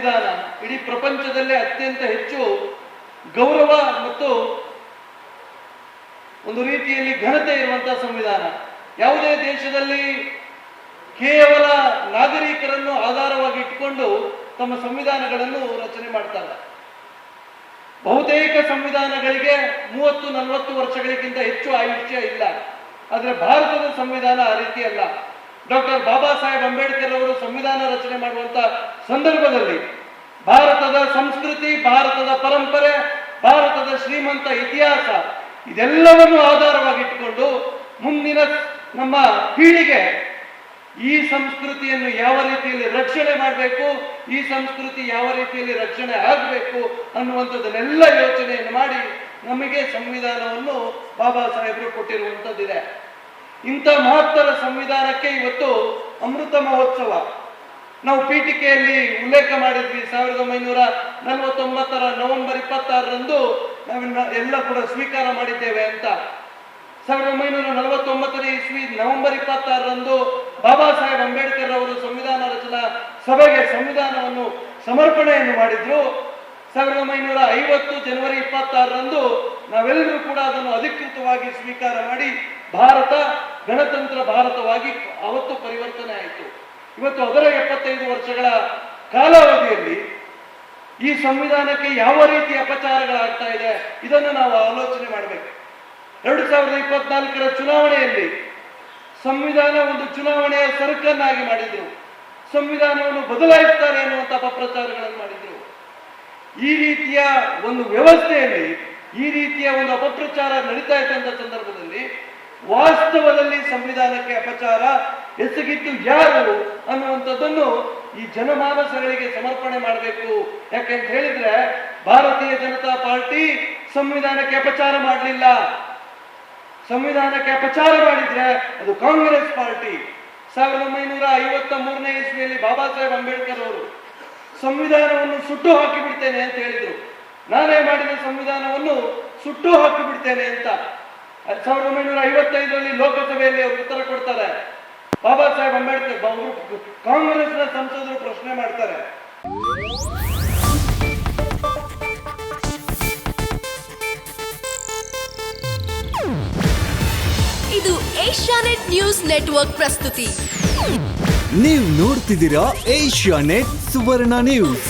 ಸಂವಿಧಾನ ಇಡೀ ಪ್ರಪಂಚದಲ್ಲೇ ಅತ್ಯಂತ ಹೆಚ್ಚು ಗೌರವ ಮತ್ತು ಒಂದು ರೀತಿಯಲ್ಲಿ ಘನತೆ ಇರುವಂತಹ ಸಂವಿಧಾನ. ಯಾವುದೇ ದೇಶದಲ್ಲಿ ಕೇವಲ ನಾಗರಿಕರನ್ನು ಆಧಾರವಾಗಿ ಇಟ್ಟುಕೊಂಡು ತಮ್ಮ ಸಂವಿಧಾನಗಳನ್ನು ರಚನೆ ಮಾಡ್ತಾರೆ. ಬಹುತೇಕ ಸಂವಿಧಾನಗಳಿಗೆ ಮೂವತ್ತು, ನಲವತ್ತು ವರ್ಷಗಳಿಗಿಂತ ಹೆಚ್ಚು ಆಯುಷ್ಯ ಇಲ್ಲ. ಆದರೆ ಭಾರತದ ಸಂವಿಧಾನ ಆ ರೀತಿ ಅಲ್ಲ. ಡಾಕ್ಟರ್ ಬಾಬಾ ಸಾಹೇಬ್ ಅಂಬೇಡ್ಕರ್ ಅವರು ಸಂವಿಧಾನ ಮಾಡುವಂತ ಸಂದರ್ಭದಲ್ಲಿ ಭಾರತದ ಸಂಸ್ಕೃತಿ, ಭಾರತದ ಪರಂಪರೆ, ಭಾರತದ ಶ್ರೀಮಂತ ಇತಿಹಾಸ ಇದೆಲ್ಲವನ್ನು ಆಧಾರವಾಗಿಟ್ಟುಕೊಂಡು ಮುಂದಿನ ನಮ್ಮ ಪೀಳಿಗೆ ಈ ಸಂಸ್ಕೃತಿಯನ್ನು ಯಾವ ರೀತಿಯಲ್ಲಿ ರಕ್ಷಣೆ ಮಾಡಬೇಕು, ಈ ಸಂಸ್ಕೃತಿ ಯಾವ ರೀತಿಯಲ್ಲಿ ರಕ್ಷಣೆ ಆಗಬೇಕು ಅನ್ನುವಂಥದ್ದನ್ನೆಲ್ಲ ಯೋಚನೆಯನ್ನು ಮಾಡಿ ನಮಗೆ ಸಂವಿಧಾನವನ್ನು ಬಾಬಾ ಸಾಹೇಬರು ಕೊಟ್ಟಿರುವಂಥದ್ದಿದೆ. ಇಂಥ ಮಹತ್ತರ ಸಂವಿಧಾನಕ್ಕೆ ಇವತ್ತು ಅಮೃತ ಮಹೋತ್ಸವ ನಾವು ಪೀಠಿಕೆಯಲ್ಲಿ ಉಲ್ಲೇಖ ಮಾಡಿದ್ವಿ ಸಾವಿರದ ಒಂಬೈನೂರ ನಲವತ್ತೊಂಬತ್ತರ ನವೆಂಬರ್ ಇಪ್ಪತ್ತಾರರಂದು ನಾವಿನ್ನ ಎಲ್ಲ ಕೂಡ ಸ್ವೀಕಾರ ಮಾಡಿದ್ದೇವೆ ಅಂತ. ಸಾವಿರದ ಒಂಬೈನೂರ ನಲವತ್ತೊಂಬತ್ತನೇ ಇಸ್ವಿ ನವೆಂಬರ್ ಇಪ್ಪತ್ತಾರರಂದು ಬಾಬಾ ಸಾಹೇಬ್ ಅಂಬೇಡ್ಕರ್ ಅವರು ಸಂವಿಧಾನ ರಚನಾ ಸಭೆಗೆ ಸಂವಿಧಾನವನ್ನು ಸಮರ್ಪಣೆಯನ್ನು ಮಾಡಿದ್ರು. ಸಾವಿರದ ಒಂಬೈನೂರ ಐವತ್ತು ಜನವರಿ ಇಪ್ಪತ್ತಾರರಂದು ನಾವೆಲ್ಲರೂ ಕೂಡ ಅದನ್ನು ಅಧಿಕೃತವಾಗಿ ಸ್ವೀಕಾರ ಮಾಡಿ ಭಾರತ, ಗಣತಂತ್ರ ಭಾರತವಾಗಿ ಅವತ್ತು ಪರಿವರ್ತನೆ ಆಯಿತು. ಇವತ್ತು ಅದರ ಎಪ್ಪತ್ತೈದು ವರ್ಷಗಳ ಕಾಲಾವಧಿಯಲ್ಲಿ ಈ ಸಂವಿಧಾನಕ್ಕೆ ಯಾವ ರೀತಿ ಅಪಚಾರಗಳಾಗ್ತಾ ಇದೆ, ಇದನ್ನು ನಾವು ಆಲೋಚನೆ ಮಾಡಬೇಕು. ಎರಡು ಸಾವಿರದ ಇಪ್ಪತ್ನಾಲ್ಕರ ಚುನಾವಣೆಯಲ್ಲಿ ಸಂವಿಧಾನ ಒಂದು ಚುನಾವಣೆಯ ಸರಕನ್ನಾಗಿ ಮಾಡಿದ್ರು. ಸಂವಿಧಾನವನ್ನು ಬದಲಾಯಿಸ್ತಾರೆ ಅನ್ನುವಂಥ ಅಪಪ್ರಚಾರಗಳನ್ನು ಮಾಡಿದ್ರು. ಈ ರೀತಿಯ ಒಂದು ವ್ಯವಸ್ಥೆಯಲ್ಲಿ, ಈ ರೀತಿಯ ಒಂದು ಅಪಪ್ರಚಾರ ನಡೀತಾ ಇದ್ದಂಥ ಸಂದರ್ಭದಲ್ಲಿ ವಾಸ್ತವದಲ್ಲಿ ಸಂವಿಧಾನಕ್ಕೆ ಅಪಚಾರ ಎಸಗಿದ್ದು ಯಾರು ಅನ್ನುವಂಥದ್ದನ್ನು ಈ ಜನಮಾನಸಗಳಿಗೆ ಸಮರ್ಪಣೆ ಮಾಡಬೇಕು. ಯಾಕೆಂತ ಹೇಳಿದ್ರೆ ಭಾರತೀಯ ಜನತಾ ಪಾರ್ಟಿ ಸಂವಿಧಾನಕ್ಕೆ ಅಪಚಾರ ಮಾಡಲಿಲ್ಲ. ಸಂವಿಧಾನಕ್ಕೆ ಅಪಚಾರ ಮಾಡಿದ್ರೆ ಅದು ಕಾಂಗ್ರೆಸ್ ಪಾರ್ಟಿ. ಸಾವಿರದ ಒಂಬೈನೂರ ಐವತ್ತ ಮೂರನೇ ಇಸ್ವಿಯಲ್ಲಿ ಬಾಬಾ ಸಾಹೇಬ್ ಅಂಬೇಡ್ಕರ್ ಅವರು, ಸಂವಿಧಾನವನ್ನು ಸುಟ್ಟು ಹಾಕಿ ಬಿಡ್ತೇನೆ ಅಂತ ಹೇಳಿದ್ರು. ನಾನೇ ಮಾಡಿದ ಸಂವಿಧಾನವನ್ನು ಸುಟ್ಟು ಹಾಕಿ ಬಿಡ್ತೇನೆ ಅಂತ. ಸಾವಿರದ ಒಂಬೈನೂರ ಐವತ್ತೈದರಲ್ಲಿ ಲೋಕಸಭೆಯಲ್ಲಿ ಅವರು ಉತ್ತರ ಕೊಡ್ತಾರೆ. ಬಾಬಾ ಸಾಹೇಬ್ ಅಂಬೇಡ್ಕರ್ ಅವರು ಕಾಂಗ್ರೆಸ್ನ ಸಂಸದರು ಪ್ರಶ್ನೆ ಮಾಡ್ತಾರೆ. ಇದು ಏಷ್ಯಾನೆಟ್ ನ್ಯೂಸ್ ನೆಟ್ವರ್ಕ್ ಪ್ರಸ್ತುತಿ. ನೀವು ನೋಡ್ತಿದ್ದೀರಾ ಏಷ್ಯಾ ನೆಟ್ ಸುವರ್ಣ ನ್ಯೂಸ್.